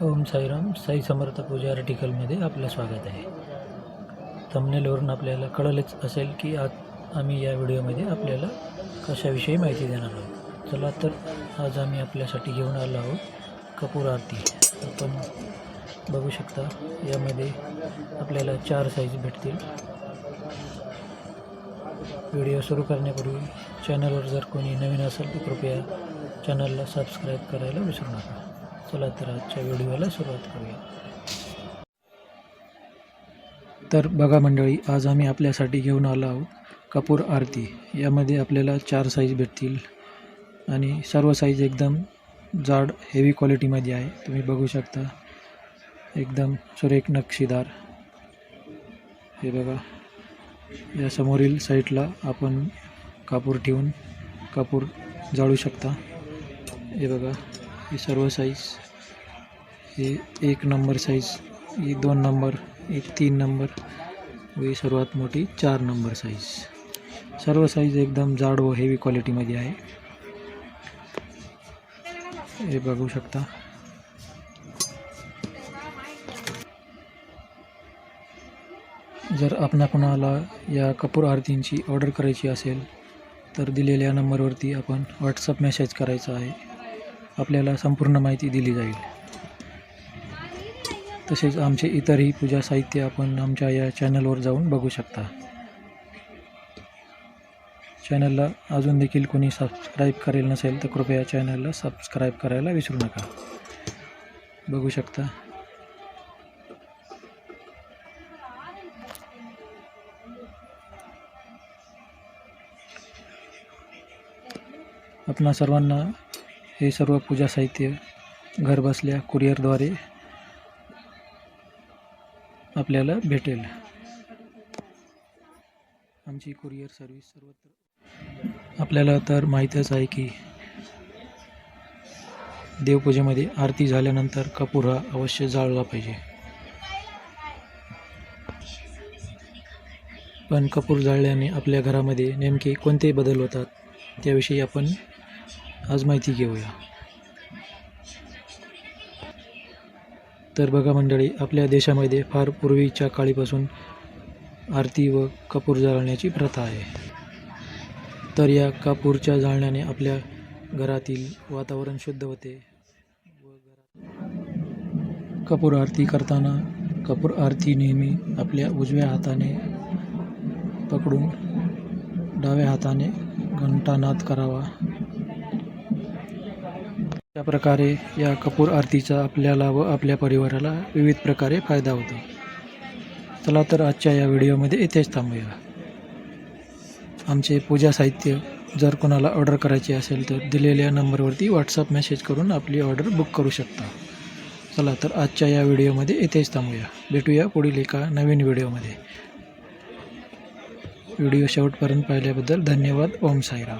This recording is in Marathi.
ओम साईराम साई समर्थ पूजा आर्टिकलमध्ये आपलं स्वागत आहे. थंबनेलवरून आपल्याला कळलंच असेल की आज आम्ही या व्हिडिओमध्ये आपल्याला कशाविषयी माहिती देणार आहोत. चला तर आज आम्ही आपल्यासाठी घेऊन आलो आहोत कपूर आरती. आपण बघू शकता यामध्ये आपल्याला चार साईज भेटतील. व्हिडिओ सुरू करण्यापूर्वी चॅनलवर जर कोणी नवीन असेल तर कृपया चॅनलला सबस्क्राईब करायला विसरू नका. चला तर आजच्या व्हिडिओला सुरुवात करूया. तर बघा मंडळी आज आम्ही आपल्यासाठी घेऊन आलो आहोत कपूर आरती. यामध्ये आपल्याला चार साईज भेटतील आणि सर्व साईज एकदम जाड हेवी क्वालिटीमध्ये आहे. तुम्ही बघू शकता. एकदम सुरेख नक्षीदार. हे बघा. या समोरील साईडला आपण कापूर ठेवून कापूर जाळू शकता. हे बघा. ही सर्व साईज ही एक नंबर साईज ही दोन नंबर ही तीन नंबर व ही सर्वात मोठी चार नंबर साईज सर्व साईज एकदम जाड व हेवी क्वालिटीमध्ये आहे. हे बघू शकता. जर आपणा कोणाला या कपूर आरतींची ऑर्डर करायची असेल तर दिलेल्या नंबरवरती आपण व्हॉट्सअप मेसेज करायचा आहे. आपल्याला संपूर्ण माहिती दिली जाईल. तसेच आमचे इतरही पूजा साहित्य आपण आमच्या या चॅनलवर जाऊन बघू शकता. चॅनलला अजून देखील कोणी सबस्क्राईब करेल नसेल तर कृपया चॅनलला सबस्क्राईब करायला विसरू नका. बघू शकता. आपणा सर्वांना हे सर्व पूजा साहित्य घरबसल्या कुरिअरद्वारे आपल्याला भेटेल. आमची कुरिअर सर्व्हिस सर्वत्र. आपल्याला तर माहीतच आहे की देवपूजेमध्ये आरती झाल्यानंतर कपूर हा अवश्य जाळला पाहिजे. पण कपूर जाळल्याने आपल्या घरामध्ये नेमके कोणते बदल होतात त्याविषयी आपण आज माहिती घेऊया. तर बघा मंडळी आपल्या देशामध्ये फार पूर्वीच्या काळीपासून आरती व कपूर जाळण्याची प्रथा आहे. तर या कापूरच्या जाळण्याने आपल्या घरातील वातावरण शुद्ध होते व कपूर आरती करताना कपूर आरती नेहमी आपल्या उजव्या हाताने पकडून डाव्या हाताने घंटानाद करावा. अशा प्रकारे या कपूर आरतीचा आपल्याला व आपल्या परिवाराला विविध प्रकारे फायदा होतो. चला तर आजच्या या व्हिडिओमध्ये इथेच थांबूया. आमचे पूजा साहित्य जर कोणाला ऑर्डर करायची असेल तर दिलेल्या नंबरवरती व्हॉट्सअप मेसेज करून आपली ऑर्डर बुक करू शकता. चला तर आजच्या या व्हिडिओमध्ये इथेच थांबूया. भेटूया पुढील एका नवीन व्हिडिओमध्ये. व्हिडिओ शेवटपर्यंत पाहिल्याबद्दल धन्यवाद. ओम साईराम.